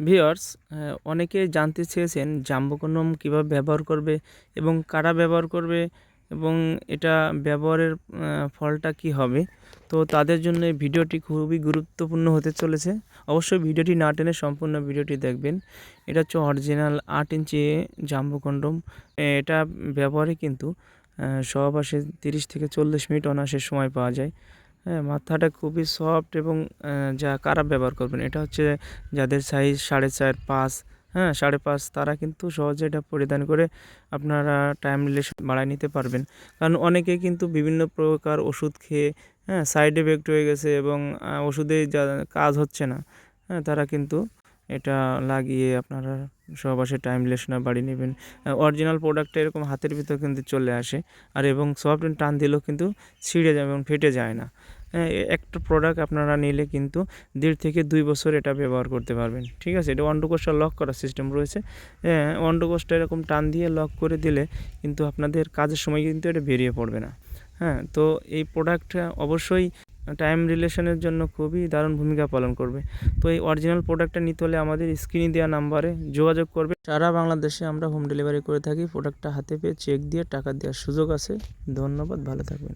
Viewers অনেকে জানতে চেয়েছেন জাম্বকনম কীভাবে ব্যবহার করবে এবং কারা ব্যবহার করবে এবং এটা ব্যবহারের ফলটা কি হবে। তো তাদের জন্য ভিডিওটি খুবই গুরুত্বপূর্ণ হতে চলেছে। অবশ্যই ভিডিওটি না টেনে সম্পূর্ণ ভিডিওটি দেখবেন। এটা হচ্ছে অরিজিনাল আট ইঞ্চি জাম্বো কন্ডম এটা ব্যবহারে কিন্তু আসে তিরিশ থেকে চল্লিশ মিনিট অনায়াসে সময় পাওয়া যায়। হ্যাঁ মাথাটা খুবই সফট এবং যা কারা ব্যবহার করবেন। এটা হচ্ছে যাদের সাইজ সাড়ে চার পাঁচ হ্যাঁ সাড়ে পাঁচ, তারা কিন্তু সহজে এটা পরিধান করে আপনারা টাইম রিলেশন বাড়ায় নিতে পারবেন। কারণ অনেকে কিন্তু বিভিন্ন প্রকার ওষুধ খেয়ে হ্যাঁ সাইড এফেক্ট হয়ে গেছে এবং ওষুধে যা কাজ হচ্ছে না হ্যাঁ তারা কিন্তু এটা লাগিয়ে আপনারা সহবাসে টাইম রিলেশনে বাড়িয়ে নেবেন। অরিজিনাল প্রোডাক্টটা এরকম হাতের ভিতর কিন্তু চলে আসে। আর এবং সফট টান দিলেও কিন্তু ছিঁড়ে যায় এবং ফেটে যায় না। একটা প্রোডাক্ট আপনারা নিলে কিন্তু দেড় থেকে দুই বছর এটা ব্যবহার করতে পারবেন। ঠিক আছে? এটা অন্ডকোষটা লক করার সিস্টেম রয়েছে। অন্ডকোষটা এরকম টান দিয়ে লক করে দিলে কিন্তু আপনাদের কাজের সময় কিন্তু এটা বেরিয়ে পড়বে না। হ্যাঁ তো এই প্রোডাক্টটা অবশ্যই টাইম রিলেশনের জন্য খুবই দারুণ ভূমিকা পালন করবে। তো এই অরিজিনাল প্রোডাক্টটা নিতে হলে আমাদের স্ক্রিনে দেওয়া নাম্বারে যোগাযোগ করবে। সারা বাংলাদেশে আমরা হোম ডেলিভারি করে থাকি। প্রোডাক্টটা হাতে পেয়ে চেক দিয়ে টাকা দেওয়ার সুযোগ আছে। ধন্যবাদ, ভালো থাকবেন।